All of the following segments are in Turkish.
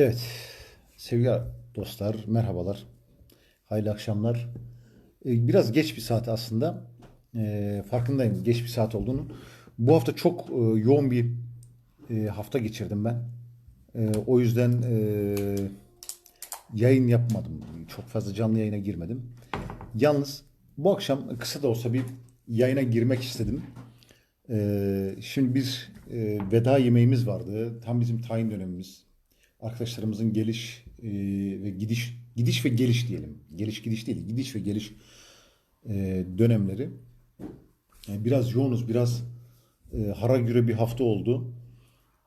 Evet, sevgili dostlar, merhabalar, hayırlı akşamlar. Ee, Biraz geç bir saat aslında, Ee, farkındayım geç bir saat olduğunu. Bu hafta çok e, yoğun bir e, hafta geçirdim ben. Ee, O yüzden e, yayın yapmadım, çok fazla canlı yayına girmedim. Yalnız bu akşam kısa da olsa bir yayına girmek istedim. Şimdi bir veda yemeğimiz vardı. Tam bizim tayin dönemimiz. Arkadaşlarımızın geliş e, ve gidiş, gidiş ve geliş diyelim. Geliş gidiş değil, gidiş ve geliş e, dönemleri. E, biraz yoğunuz, biraz e, hara güre bir hafta oldu.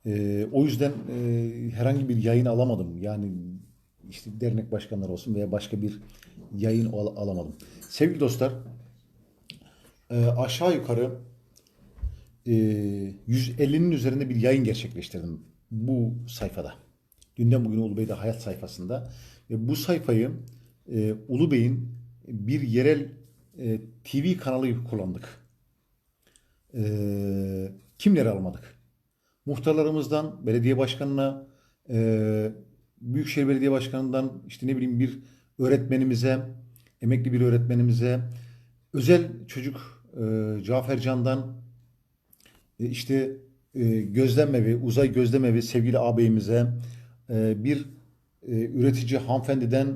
E, o yüzden e, herhangi bir yayın alamadım. Yani işte dernek başkanları olsun veya başka bir yayın al- alamadım. Sevgili dostlar, e, aşağı yukarı e, 150'nin üzerinde bir yayın gerçekleştirdim bu sayfada. Dünden bugüne Ulubey'de Hayat sayfasında. Ve bu sayfayı e, Ulubey'in bir yerel e, TV kanalı kullandık. E, kimleri almadık? Muhtarlarımızdan, belediye başkanına, e, Büyükşehir Belediye Başkanı'ndan işte ne bileyim bir öğretmenimize, emekli bir öğretmenimize, özel çocuk e, Cafer Can'dan e, işte e, gözlemevi, uzay gözlemevi sevgili ağabeyimize, e, bir e, üretici hanımefendiden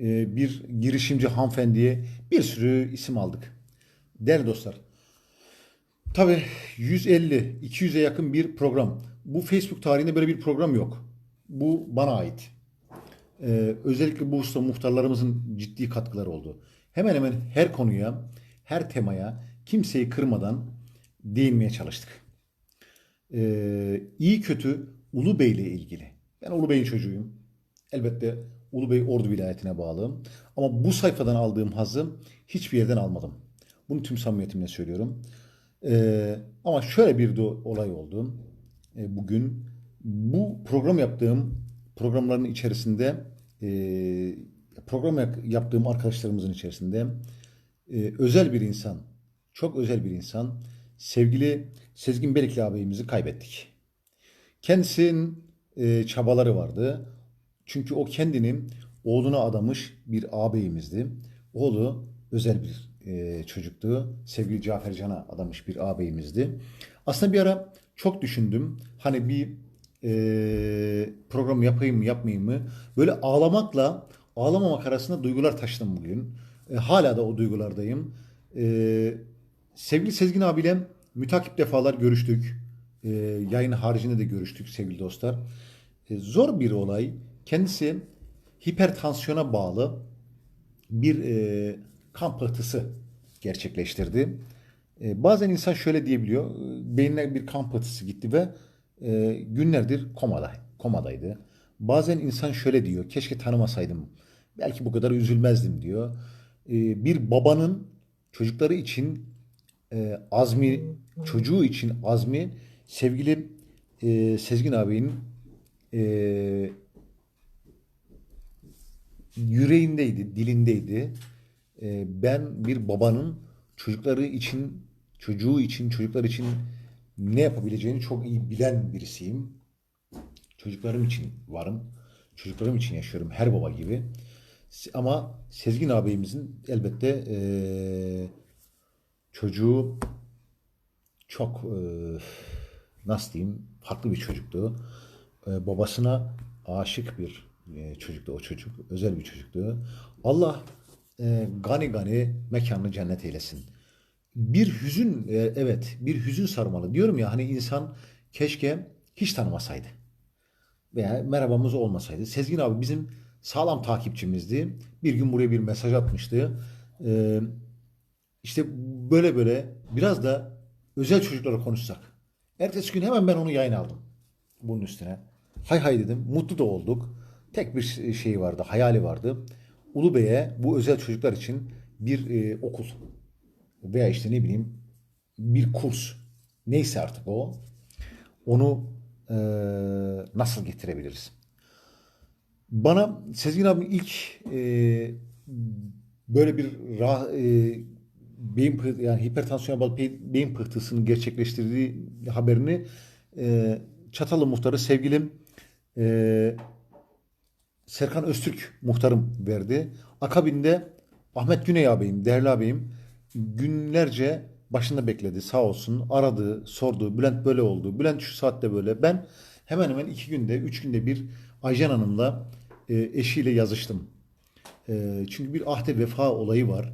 e, bir girişimci hanımefendiye bir sürü isim aldık. Değerli dostlar, tabii 150-200'e yakın bir program. Bu Facebook tarihinde böyle bir program yok. Bu bana ait. Ee, özellikle bu hususta muhtarlarımızın ciddi katkıları oldu. Hemen hemen her konuya, her temaya kimseyi kırmadan değinmeye çalıştık. Ee, iyi kötü Ulubey ile ilgili. Ben Ulubey'in çocuğuyum. Elbette Ulubey Ordu vilayetine bağlıyım. Ama bu sayfadan aldığım hazzı hiçbir yerden almadım. Bunu tüm samimiyetimle söylüyorum. Ee, ama şöyle bir de olay oldu. Ee, bugün bu program yaptığım programların içerisinde e, program yaptığım arkadaşlarımızın içerisinde e, özel bir insan, çok özel bir insan, sevgili Sezgin Belikli ağabeyimizi kaybettik. Kendisinin e, çabaları vardı. Çünkü o kendini oğluna adamış bir ağabeyimizdi. Oğlu özel bir e, çocuktu. Sevgili Cafer Can'a adamış bir ağabeyimizdi. Aslında bir ara çok düşündüm. Hani bir e, program yapayım mı yapmayayım mı? Böyle ağlamakla ağlamamak arasında duygular taşıdım bugün. E, hala da o duygulardayım. E, sevgili Sezgin abiyle mütakip defalar görüştük. E, yayın haricinde de görüştük sevgili dostlar. E, zor bir olay. Kendisi hipertansiyona bağlı bir e, kan pıhtısı gerçekleştirdi. E, bazen insan şöyle diyebiliyor. Beynine bir kan pıhtısı gitti ve e, günlerdir komada, komadaydı. Bazen insan şöyle diyor. Keşke tanımasaydım. Belki bu kadar üzülmezdim diyor. E, bir babanın çocukları için e, azmi, çocuğu için azmi sevgili e, Sezgin abinin e, yüreğindeydi, dilindeydi. Ee, ben bir babanın çocukları için, çocuğu için, çocuklar için ne yapabileceğini çok iyi bilen birisiyim. Çocuklarım için varım. Çocuklarım için yaşıyorum her baba gibi. Ama Sezgin ağabeyimizin elbette eee, çocuğu çok eee, nasıl diyeyim farklı bir çocuktu. Eee, babasına aşık bir eee, çocuktu o çocuk. Özel bir çocuktu. Allah eee, gani gani mekanını cennet eylesin. Bir hüzün eee, evet bir hüzün sarmalı. Diyorum ya hani insan keşke hiç tanımasaydı veya merhabamız olmasaydı. Sezgin abi bizim sağlam takipçimizdi. Bir gün buraya bir mesaj atmıştı. Ee, işte böyle böyle biraz da özel çocuklara konuşsak. Ertesi gün hemen ben onu yayın aldım. Bunun üstüne. Hay hay dedim. Mutlu da olduk. Tek bir şey vardı, hayali vardı. Ulubey'e bu özel çocuklar için bir e, okul veya işte ne bileyim bir kurs neyse artık o onu e, nasıl getirebiliriz? Bana Sezgin abi ilk e, böyle bir rah, e, beyin yani hipertansiyona bağlı beyin pıhtısının gerçekleştirdiği haberini e, Çatallı muhtarı sevgilim e, Serkan Öztürk muhtarım verdi. Akabinde Ahmet Güney ağabeyim, değerli ağabeyim günlerce başında bekledi sağ olsun. Aradı, sordu. Bülent böyle oldu. Bülent şu saatte böyle. Ben hemen hemen iki günde, üç günde bir Aycan Hanım'la e, eşiyle yazıştım. E, çünkü bir ahde vefa olayı var.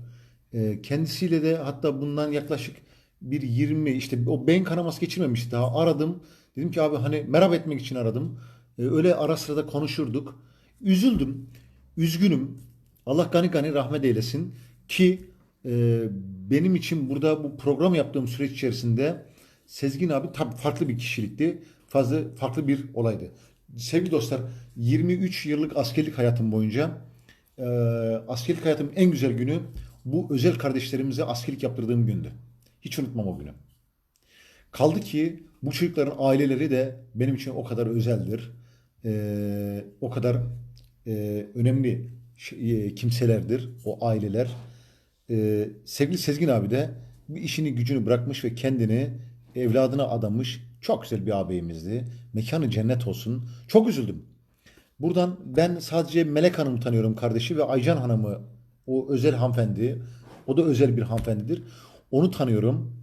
E, kendisiyle de hatta bundan yaklaşık bir 20 işte o beyin kanaması geçirmemişti daha aradım. Dedim ki abi hani merhaba etmek için aradım. E, öyle ara sırada konuşurduk. Üzüldüm. Üzgünüm. Allah gani gani rahmet eylesin ki e, benim için burada bu program yaptığım süreç içerisinde Sezgin abi tabii farklı bir kişilikti. Fazla farklı bir olaydı. Sevgili dostlar 23 yıllık askerlik hayatım boyunca e, askerlik hayatımın en güzel günü bu özel kardeşlerimize askerlik yaptırdığım gündü. Hiç unutmam o günü. Kaldı ki bu çocukların aileleri de benim için o kadar özeldir. Ee, o kadar e, önemli e, kimselerdir o aileler. Ee, sevgili Sezgin abi de bir işini gücünü bırakmış ve kendini evladına adamış. Çok güzel bir ağabeyimizdi. Mekanı cennet olsun. Çok üzüldüm. Buradan ben sadece Melek Hanım'ı tanıyorum kardeşi ve Aycan Hanım'ı o özel hanımefendi. O da özel bir hanımefendidir. Onu tanıyorum.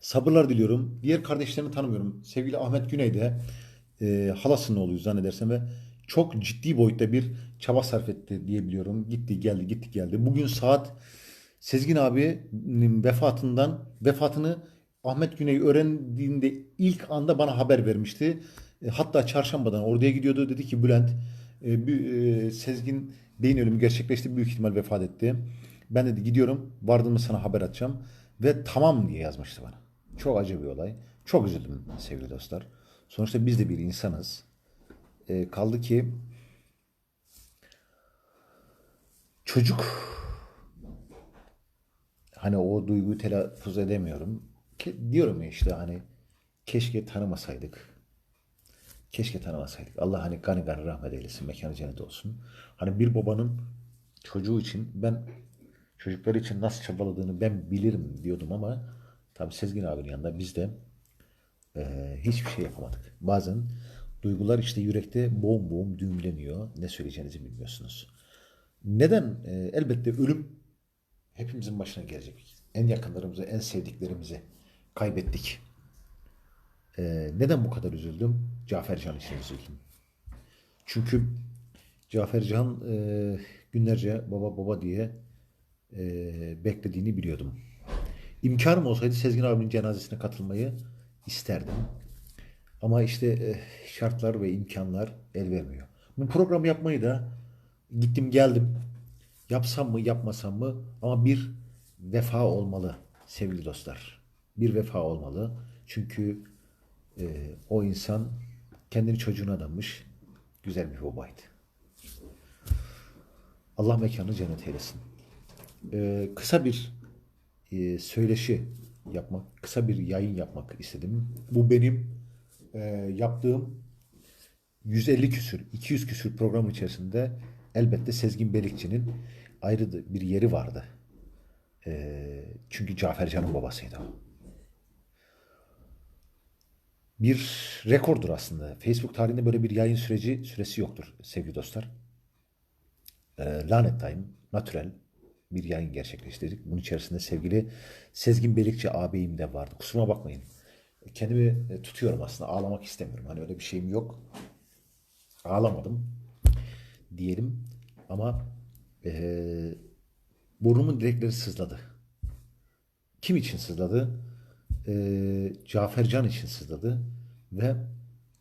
Sabırlar diliyorum. Diğer kardeşlerini tanımıyorum. Sevgili Ahmet Güney de e, halasının oğluyuz zannedersem ve çok ciddi boyutta bir çaba sarf etti diye biliyorum. Gitti geldi gitti geldi. Bugün saat Sezgin abinin vefatından vefatını Ahmet Güney öğrendiğinde ilk anda bana haber vermişti. E, hatta çarşambadan oraya gidiyordu. Dedi ki Bülent e, bir, e, Sezgin Bey'in ölümü gerçekleşti. Büyük ihtimal vefat etti. Ben dedi gidiyorum. Vardığımda sana haber atacağım. Ve tamam diye yazmıştı bana. Çok acı bir olay. Çok üzüldüm sevgili dostlar. Sonuçta biz de bir insanız. E, kaldı ki çocuk hani o duyguyu telaffuz edemiyorum. Ke- diyorum ya işte hani keşke tanımasaydık. Keşke tanımasaydık. Allah hani gani gani rahmet eylesin. Mekanı cennet olsun. Hani bir babanın çocuğu için ben çocukları için nasıl çabaladığını ben bilirim diyordum ama tabii Sezgin abinin yanında biz de eee, hiçbir şey yapamadık. Bazen duygular işte yürekte boğum boğum düğümleniyor. Ne söyleyeceğinizi bilmiyorsunuz. Neden? Eee, elbette ölüm hepimizin başına gelecek. En yakınlarımızı, en sevdiklerimizi kaybettik. Eee, neden bu kadar üzüldüm? Cafercan için üzüldüm. Çünkü Cafercan eee, günlerce baba baba diye eee, beklediğini biliyordum. İmkanım olsaydı Sezgin abinin cenazesine katılmayı isterdim. Ama işte eh, şartlar ve imkanlar el vermiyor. Bu programı yapmayı da gittim geldim. Yapsam mı yapmasam mı ama bir vefa olmalı sevgili dostlar. Bir vefa olmalı. Çünkü eh, o insan kendini çocuğuna adamış güzel bir babaydı. Allah mekanı cennet eylesin. Ee, kısa bir e, söyleşi yapmak, kısa bir yayın yapmak istedim. Bu benim e, yaptığım 150 küsür, 200 küsür program içerisinde elbette Sezgin Belikçi'nin ayrı bir yeri vardı. E, çünkü Cafercan'ın babasıydı o. Bir rekordur aslında. Facebook tarihinde böyle bir yayın süreci süresi yoktur sevgili dostlar e, Lanet Time, Natürel bir yayın gerçekleştirdik. Bunun içerisinde sevgili Sezgin Belikçi ağabeyim de vardı. Kusuruma bakmayın. Kendimi e, tutuyorum aslında. Ağlamak istemiyorum. Hani öyle bir şeyim yok. Ağlamadım diyelim. Ama e, burnumun direkleri sızladı. Kim için sızladı? E, Cafercan için sızladı. Ve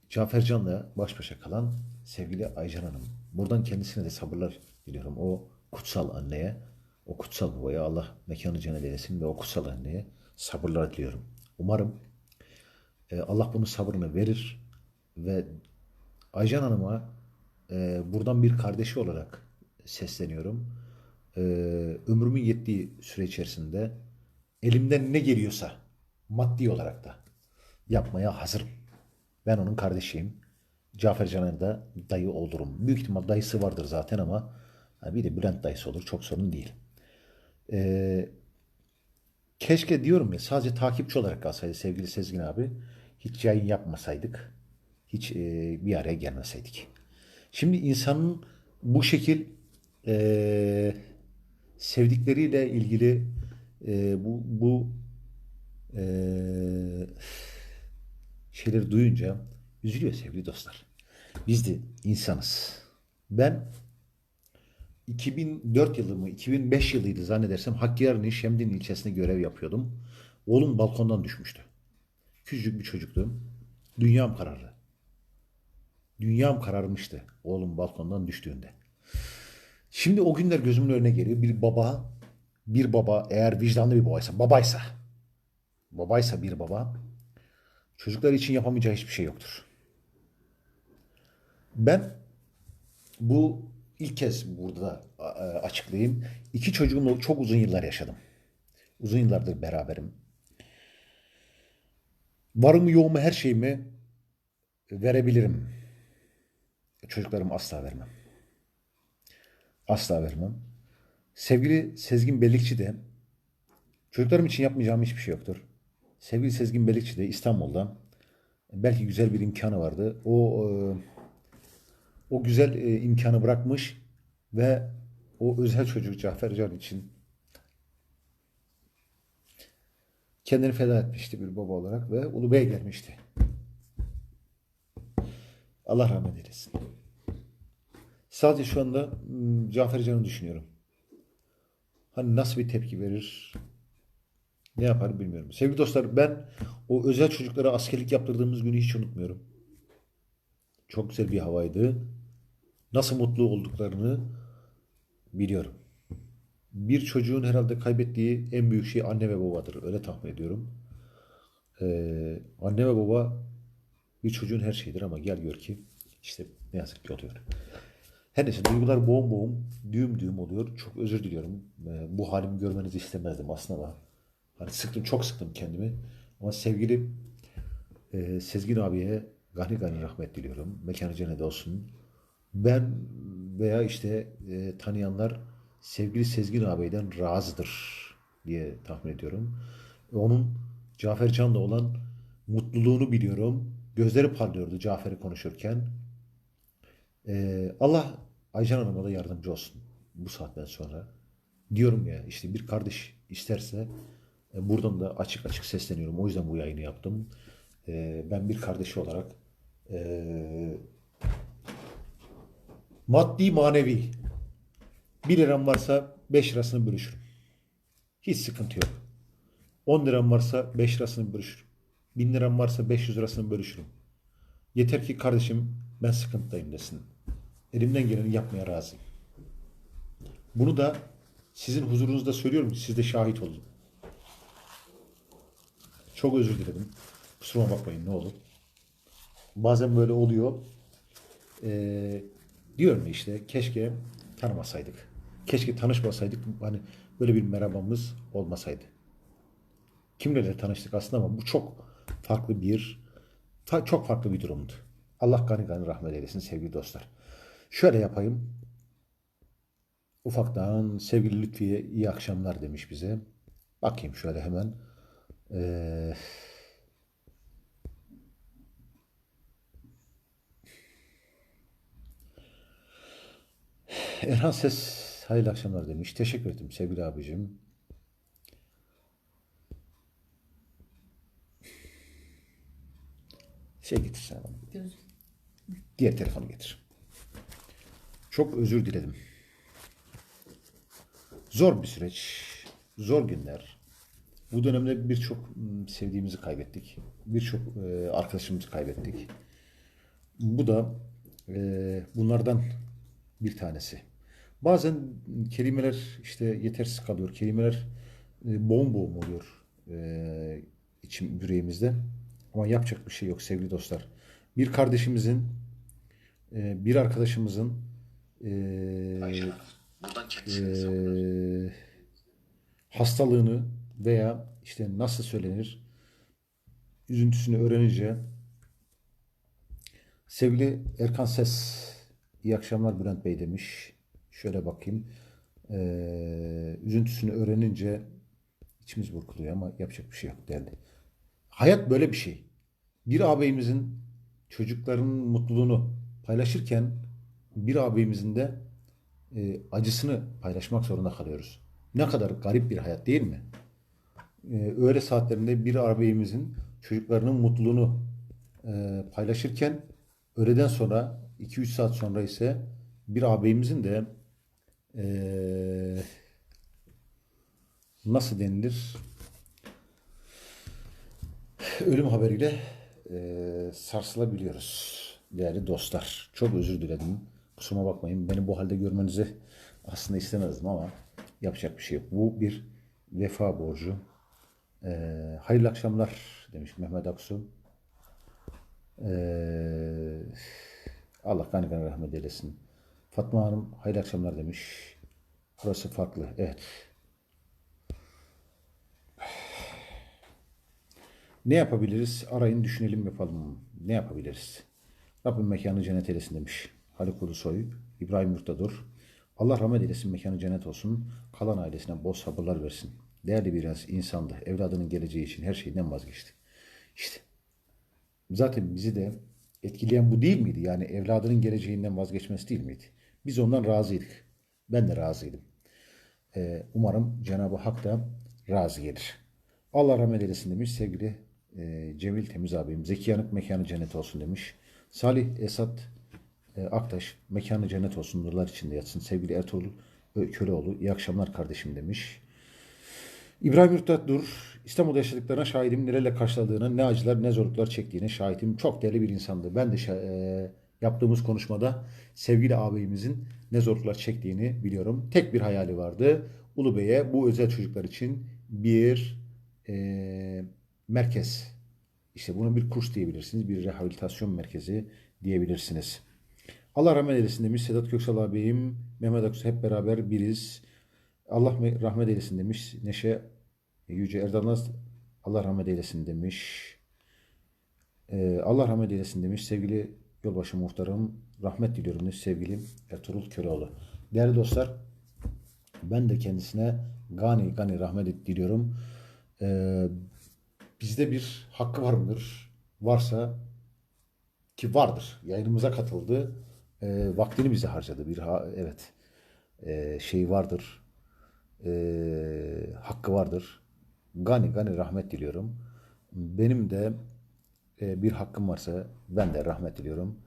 Cafercan'la baş başa kalan sevgili Aycan Hanım. Buradan kendisine de sabırlar diliyorum. O kutsal anneye, o kutsal babaya Allah mekanı cennet eylesin ve o kutsal anneye sabırlar diliyorum. Umarım e, Allah bunun sabrını verir ve Aycan Hanım'a e, buradan bir kardeşi olarak sesleniyorum. E, ömrümün yettiği süre içerisinde elimden ne geliyorsa maddi olarak da yapmaya hazırım. Ben onun kardeşiyim. Cafer Caner'e de dayı olurum. Büyük ihtimal dayısı vardır zaten ama bir de Bülent dayısı olur. Çok sorun değil. Ee, keşke diyorum ya sadece takipçi olarak kalsaydı sevgili Sezgin abi. Hiç yayın yapmasaydık. Hiç e, bir araya gelmeseydik. Şimdi insanın bu şekil eee, sevdikleriyle ilgili eee, bu bu eee şeyleri duyunca üzülüyor sevgili dostlar. Biz de insanız. Ben 2004 yılı mı 2005 yılıydı zannedersem Hakkari'nin Şemdin ilçesinde görev yapıyordum. Oğlum balkondan düşmüştü. Küçücük bir çocuktu. Dünyam karardı. Dünyam kararmıştı oğlum balkondan düştüğünde. Şimdi o günler gözümün önüne geliyor. Bir baba, bir baba eğer vicdanlı bir babaysa, babaysa, babaysa bir baba, çocuklar için yapamayacağı hiçbir şey yoktur. Ben bu ilk kez burada a- açıklayayım. İki çocuğumla çok uzun yıllar yaşadım. Uzun yıllardır beraberim. Varımı yoğumu her şeyimi verebilirim. Çocuklarımı asla vermem. Asla vermem. Sevgili Sezgin Belikçi de çocuklarım için yapmayacağım hiçbir şey yoktur. Sevgili Sezgin Belikçi de İstanbul'da belki güzel bir imkanı vardı. O e, o güzel e, imkanı bırakmış ve o özel çocuk Cafer Can için kendini feda etmişti bir baba olarak ve Ulubey'e gelmişti. Allah rahmet eylesin. Sadece şu anda Cafer Can'ı düşünüyorum. Hani nasıl bir tepki verir, ne yapar bilmiyorum. Sevgili dostlar ben o özel çocuklara askerlik yaptırdığımız günü hiç unutmuyorum. Çok güzel bir havaydı. Nasıl mutlu olduklarını biliyorum. Bir çocuğun herhalde kaybettiği en büyük şey anne ve babadır. Öyle tahmin ediyorum. Ee, anne ve baba bir çocuğun her şeyidir ama gel gör ki işte ne yazık ki oluyor. Her neyse duygular boğum boğum, düğüm düğüm oluyor. Çok özür diliyorum. Ee, bu halimi görmenizi istemezdim aslında ama hani sıktım, çok sıktım kendimi. Ama sevgili e, Sezgin abiye gani gani rahmet diliyorum. Mekanı cennet olsun. Ben veya işte e, tanıyanlar sevgili Sezgin ağabeyden razıdır diye tahmin ediyorum. Onun Cafer Can'la olan mutluluğunu biliyorum. Gözleri parlıyordu Cafer'i konuşurken. E, Allah Aycan Hanım'a da yardımcı olsun bu saatten sonra. Diyorum ya işte bir kardeş isterse buradan da açık açık sesleniyorum. O yüzden bu yayını yaptım. E, ben bir kardeşi olarak e, Maddi manevi. 1 liram varsa 5 lirasını bölüşürüm. Hiç sıkıntı yok. 10 liram varsa 5 lirasını bölüşürüm. 1000 liram varsa 500 lirasını bölüşürüm. Yeter ki kardeşim ben sıkıntıdayım desin. Elimden geleni yapmaya razıyım. Bunu da sizin huzurunuzda söylüyorum siz de şahit olun. Çok özür dilerim. Kusuruma bakmayın ne olur. Bazen böyle oluyor. Ee, diyorum işte keşke tanımasaydık. Keşke tanışmasaydık. Hani böyle bir merhabamız olmasaydı. Kimlerle tanıştık aslında ama bu çok farklı bir çok farklı bir durumdu. Allah gani gani rahmet eylesin sevgili dostlar. Şöyle yapayım. Ufaktan sevgili Lütfiye iyi akşamlar demiş bize. Bakayım şöyle hemen. Ee, Erhan Ses hayırlı akşamlar demiş. Teşekkür ederim sevgili abicim. Şey getirsen bana. Göz. Diğer telefonu getir. Çok özür diledim. Zor bir süreç. Zor günler. Bu dönemde birçok mm, sevdiğimizi kaybettik. Birçok e, arkadaşımızı kaybettik. Bu da e, bunlardan bir tanesi. Bazen kelimeler işte yetersiz kalıyor. Kelimeler e, boğum boğum oluyor e, içim yüreğimizde. Ama yapacak bir şey yok sevgili dostlar. Bir kardeşimizin, e, bir arkadaşımızın e, hesaplar. e, hastalığını veya işte nasıl söylenir üzüntüsünü öğrenince sevgili Erkan Ses iyi akşamlar Bülent Bey demiş. Şöyle bakayım. Ee, üzüntüsünü öğrenince içimiz burkuluyor ama yapacak bir şey yok derdi. Hayat böyle bir şey. Bir ağabeyimizin çocuklarının mutluluğunu paylaşırken bir ağabeyimizin de e, acısını paylaşmak zorunda kalıyoruz. Ne kadar garip bir hayat değil mi? E, öğle saatlerinde bir ağabeyimizin çocuklarının mutluluğunu e, paylaşırken öğleden sonra 2-3 saat sonra ise bir ağabeyimizin de e, nasıl denilir? Ölüm haberiyle sarsılabiliyoruz değerli dostlar. Çok özür diledim. Kusuruma bakmayın. Beni bu halde görmenizi aslında istemezdim ama yapacak bir şey yok. Bu bir vefa borcu. E, hayırlı akşamlar demiş Mehmet Aksu. E, Allah gani gani rahmet eylesin. Fatma Hanım hayırlı akşamlar demiş. Burası farklı. Evet. Ne yapabiliriz? Arayın düşünelim yapalım. Ne yapabiliriz? Rabbim mekanı cennet eylesin demiş. Haluk Ulusoy, İbrahim Murtadur. Allah rahmet eylesin mekanı cennet olsun. Kalan ailesine bol sabırlar versin. Değerli bir insandı. Evladının geleceği için her şeyden vazgeçti. İşte zaten bizi de etkileyen bu değil miydi? Yani evladının geleceğinden vazgeçmesi değil miydi? Biz ondan razıydık. Ben de razıydım. Ee, umarım Cenab-ı Hak da razı gelir. Allah rahmet eylesin demiş sevgili e, Cemil Temiz abim. Zeki Yanık mekanı cennet olsun demiş. Salih Esat e, Aktaş mekanı cennet olsun nurlar içinde yatsın. Sevgili Ertuğrul Köleoğlu iyi akşamlar kardeşim demiş. İbrahim Ürtat Dur, İstanbul'da yaşadıklarına şahidim. Nelerle karşıladığını, ne acılar, ne zorluklar çektiğini şahidim. Çok değerli bir insandı. Ben de e, yaptığımız konuşmada sevgili ağabeyimizin ne zorluklar çektiğini biliyorum. Tek bir hayali vardı. Ulubey'e bu özel çocuklar için bir e, merkez. İşte bunu bir kurs diyebilirsiniz. Bir rehabilitasyon merkezi diyebilirsiniz. Allah rahmet eylesin demiş Sedat Köksal ağabeyim. Mehmet Aksu hep beraber biriz. Allah me- rahmet eylesin demiş. Neşe Yüce Erdalnaz Allah rahmet eylesin demiş. Ee, Allah rahmet eylesin demiş. Sevgili yolbaşı muhtarım rahmet diliyorum demiş sevgili Ertuğrul Köroğlu. Değerli dostlar ben de kendisine gani gani rahmet diliyorum. Ee, bizde bir hakkı var mıdır? Varsa ki vardır. Yayınımıza katıldı. Ee, vaktini bize harcadı. Bir ha, evet Ee, şey vardır. Ee, hakkı vardır. Gani gani rahmet diliyorum. Benim de e, bir hakkım varsa ben de rahmet diliyorum.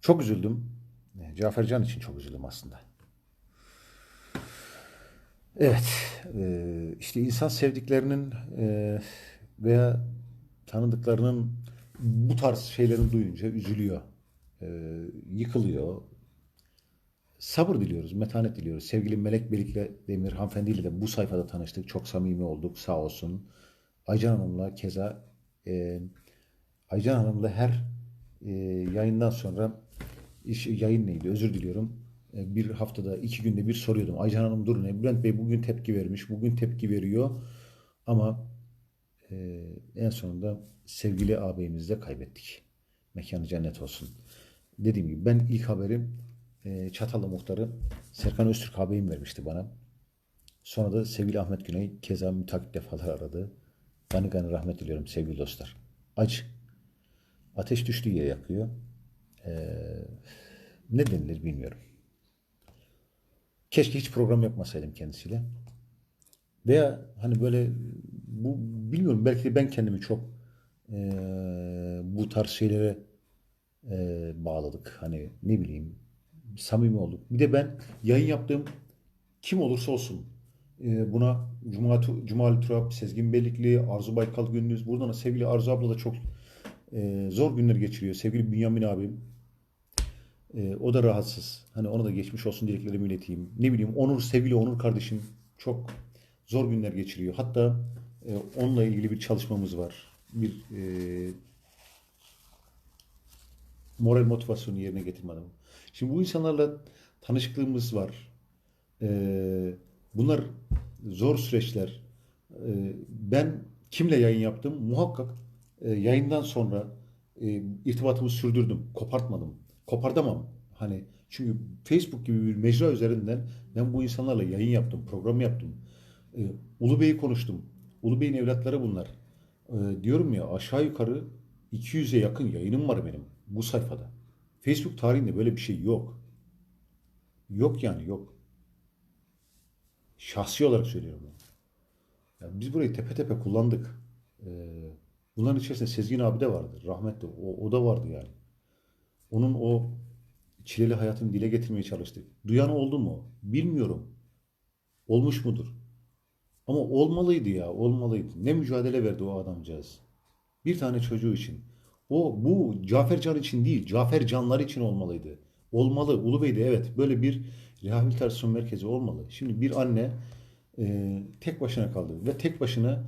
Çok üzüldüm. E, Cafer Can için çok üzüldüm aslında. Evet, e, işte insan sevdiklerinin e, veya tanıdıklarının bu tarz şeylerini duyunca üzülüyor, e, yıkılıyor. Sabır diliyoruz, metanet diliyoruz. Sevgili Melek Belik'le Demir hanımefendiyle de bu sayfada tanıştık. Çok samimi olduk, sağ olsun. Aycan Hanım'la keza e, Aycan Hanım'la her e, yayından sonra iş, yayın neydi özür diliyorum. E, bir haftada iki günde bir soruyordum. Aycan Hanım durun. ne? Bülent Bey bugün tepki vermiş. Bugün tepki veriyor. Ama e, en sonunda sevgili ağabeyimizi de kaybettik. Mekanı cennet olsun. Dediğim gibi ben ilk haberi e, Çatallı muhtarı Serkan Öztürk ağabeyim vermişti bana. Sonra da sevgili Ahmet Güney keza mütakip defalar aradı. Gani gani rahmet diliyorum sevgili dostlar. Acı. Ateş düştüğü yere yakıyor. Ee, ne denilir bilmiyorum. Keşke hiç program yapmasaydım kendisiyle. Veya hani böyle bu bilmiyorum belki de ben kendimi çok eee, bu tarz şeylere eee, bağladık. Hani ne bileyim samimi olduk. Bir de ben yayın yaptığım kim olursa olsun eee, buna Cuma, Cumali Turap, Sezgin Belikli, Arzu Baykal Gündüz. Buradan da sevgili Arzu abla da çok eee, zor günler geçiriyor. Sevgili Bünyamin abim. Ee, o da rahatsız. Hani ona da geçmiş olsun dileklerimi ileteyim. Ne bileyim Onur, sevgili Onur kardeşim çok zor günler geçiriyor. Hatta e, onunla ilgili bir çalışmamız var. Bir e, moral motivasyonu yerine getirmedim. Şimdi bu insanlarla tanışıklığımız var. Ee, bunlar zor süreçler. Ee, ben kimle yayın yaptım? Muhakkak e, yayından sonra e, irtibatımı sürdürdüm. Kopartmadım. Kopartamam. Hani çünkü Facebook gibi bir mecra üzerinden ben bu insanlarla yayın yaptım, program yaptım. Ee, Ulu Bey'i konuştum. Ulu Bey'in evlatları bunlar. Ee, diyorum ya aşağı yukarı 200'e yakın yayınım var benim bu sayfada. Facebook tarihinde böyle bir şey yok. Yok yani yok. Şahsi olarak söylüyorum bunu. Ya biz burayı tepe tepe kullandık. Ee, bunların içerisinde Sezgin abi de vardı. Rahmetli. O, o da vardı yani. Onun o çileli hayatını dile getirmeye çalıştık. Duyan oldu mu? Bilmiyorum. Olmuş mudur? Ama olmalıydı ya, olmalıydı. Ne mücadele verdi o adamcağız. Bir tane çocuğu için. O bu Cafer Can için değil, Cafer Canlar için olmalıydı. Olmalı. Ulubey'de evet böyle bir rehabilitasyon merkezi olmalı. Şimdi bir anne e, tek başına kaldı ve tek başına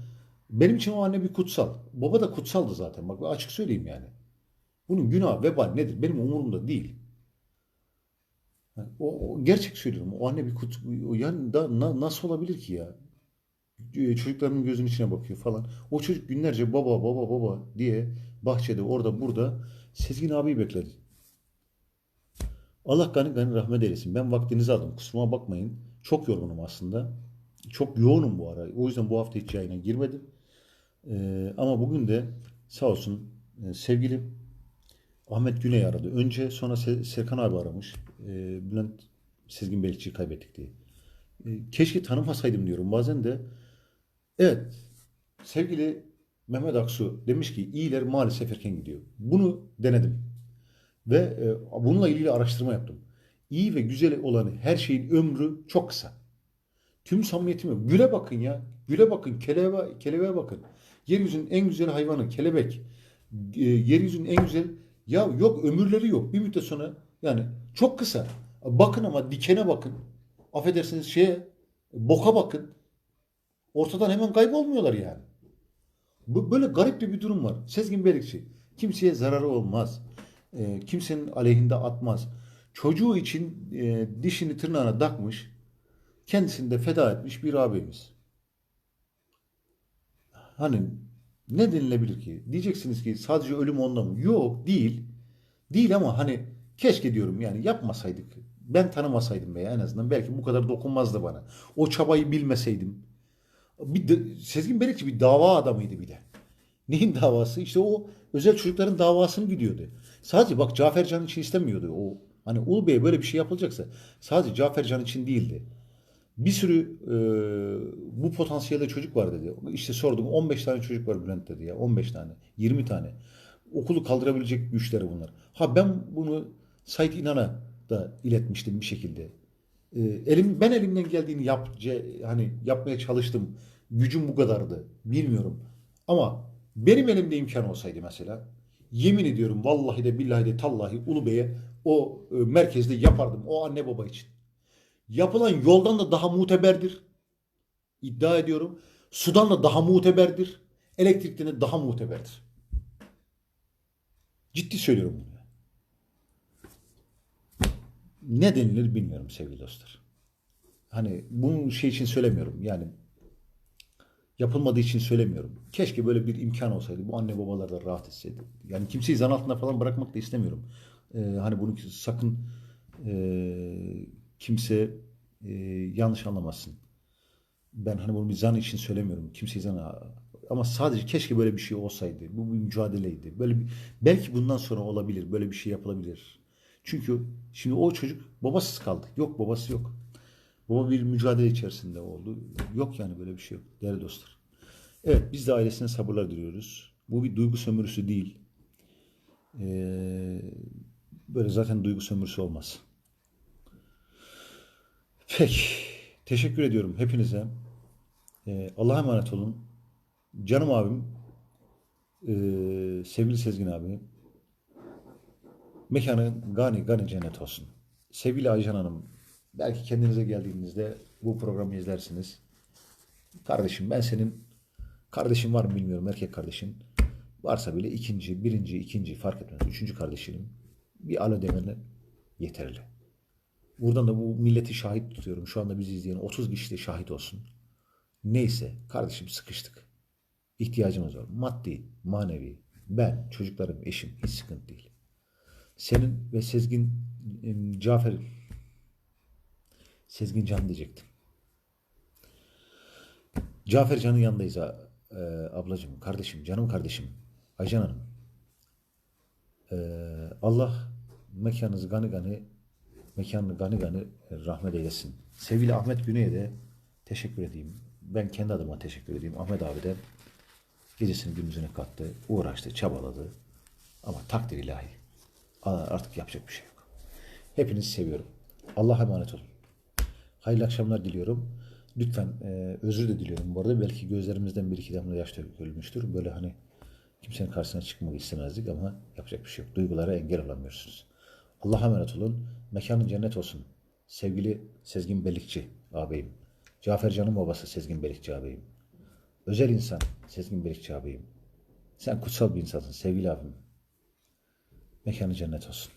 benim için o anne bir kutsal. Baba da kutsaldı zaten. Bak açık söyleyeyim yani. Bunun günah, vebal nedir? Benim umurumda değil. Yani O, o gerçek söylüyorum. O anne bir kut yani da, na- nasıl olabilir ki ya? E, Çocuklarının gözünün içine bakıyor falan. O çocuk günlerce baba baba baba diye bahçede orada burada Sezgin abiyi bekledi. Allah gani gani rahmet eylesin. Ben vaktinizi aldım. Kusuruma bakmayın. Çok yorgunum aslında. Çok yoğunum bu ara. O yüzden bu hafta hiç yayına girmedim. Ee, ama bugün de sağ olsun e, sevgilim Ahmet Güney aradı. Önce sonra Se- Serkan abi aramış. Ee, Bülent Sezgin Belikçi'yi kaybettik diye. Ee, keşke tanımasaydım diyorum. Bazen de evet sevgili Mehmet Aksu demiş ki iyiler maalesef erken gidiyor. Bunu denedim. Ve e, bununla ilgili araştırma yaptım. İyi ve güzel olan her şeyin ömrü çok kısa. Tüm samimiyetimle güle bakın ya. Güle bakın. Kelebe, kelebeğe bakın. Yeryüzünün en güzel hayvanı kelebek. E, yeryüzünün en güzel ya yok ömürleri yok. Bir müddet sonra yani çok kısa. Bakın ama dikene bakın. Affedersiniz şeye boka bakın. Ortadan hemen kaybolmuyorlar yani. Bu- Böyle garip bir durum var. Sezgin Belikçi. Kimseye zararı olmaz. E, kimsenin aleyhinde atmaz. Çocuğu için e, dişini tırnağına takmış. Kendisini de feda etmiş bir abimiz. Hani ne denilebilir ki? Diyeceksiniz ki sadece ölüm onda mı? Yok değil. Değil ama hani keşke diyorum yani yapmasaydık. Ben tanımasaydım veya en azından belki bu kadar dokunmazdı bana. O çabayı bilmeseydim. Bir Sezgin Belikçi bir dava adamıydı bir de. Neyin davası? İşte o özel çocukların davasını gidiyordu. Sadece bak Cafer Can için istemiyordu. O hani Ulu Bey'e böyle bir şey yapılacaksa sadece Cafer Can için değildi. Bir sürü e, bu potansiyelde çocuk var dedi. İşte sordum 15 tane çocuk var Bülent dedi ya 15 tane 20 tane. Okulu kaldırabilecek güçleri bunlar. Ha ben bunu Sait İnan'a da iletmiştim bir şekilde. E, elim ben elimden geldiğini yap, ce- hani yapmaya çalıştım. Gücüm bu kadardı. Bilmiyorum. Ama benim elimde imkan olsaydı mesela yemin ediyorum vallahi de billahi de tallahi Ulu Bey'e o e, merkezde yapardım o anne baba için. Yapılan yoldan da daha muteberdir. İddia ediyorum. Sudan da daha muteberdir. Elektrikten de daha muteberdir. Ciddi söylüyorum bunu. Ne denilir bilmiyorum sevgili dostlar. Hani bunu şey için söylemiyorum. Yani yapılmadığı için söylemiyorum. Keşke böyle bir imkan olsaydı. Bu anne babalar da rahat etseydi. Yani kimseyi zan altında falan bırakmak da istemiyorum. Ee, hani bunu sakın e, kimse e, yanlış anlamasın. Ben hani bunu bir zan için söylemiyorum. Kimseyi zan ama sadece keşke böyle bir şey olsaydı. Bu bir mücadeleydi. Böyle bir, belki bundan sonra olabilir. Böyle bir şey yapılabilir. Çünkü şimdi o çocuk babasız kaldı. Yok babası yok. Baba bir mücadele içerisinde oldu. Yok yani böyle bir şey yok değerli dostlar. Evet biz de ailesine sabırlar diliyoruz. Bu bir duygu sömürüsü değil. Ee, böyle zaten duygu sömürüsü olmaz. Peki. Teşekkür ediyorum hepinize. Ee, Allah'a emanet olun. Canım abim, ee, sevgili Sezgin abi, mekanı gani gani cennet olsun. Sevgili Aycan Hanım, belki kendinize geldiğinizde bu programı izlersiniz. Kardeşim ben senin, kardeşin var mı bilmiyorum erkek kardeşin. Varsa bile ikinci, birinci, ikinci fark etmez. Üçüncü kardeşinin bir alo demene yeterli. Buradan da bu milleti şahit tutuyorum. Şu anda bizi izleyen 30 kişi de şahit olsun. Neyse kardeşim sıkıştık. İhtiyacımız var. Maddi, manevi. Ben, çocuklarım, eşim hiç sıkıntı değil. Senin ve Sezgin Cafer Sezgin Can diyecektim. Cafer Can'ın yanındayız ha, e, ablacığım, kardeşim, canım kardeşim. Aycan Hanım. E, Allah mekanınızı gani gani mekanını gani gani rahmet eylesin. Sevgili Ahmet Güney'e de teşekkür edeyim. Ben kendi adıma teşekkür edeyim. Ahmet abi de gecesini gündüzüne kattı, uğraştı, çabaladı. Ama takdir ilahi. Artık yapacak bir şey yok. Hepinizi seviyorum. Allah'a emanet olun. Hayırlı akşamlar diliyorum. Lütfen e, özür de diliyorum. Bu arada belki gözlerimizden bir iki damla yaş dökülmüştür. Böyle hani kimsenin karşısına çıkmak istemezdik ama yapacak bir şey yok. Duygulara engel olamıyorsunuz. Allah'a emanet olun. Mekanın cennet olsun. Sevgili Sezgin Belikçi ağabeyim. Cafer Can'ın babası Sezgin Belikçi ağabeyim. Özel insan Sezgin Belikçi ağabeyim. Sen kutsal bir insansın sevgili abim. Mekanı cennet olsun.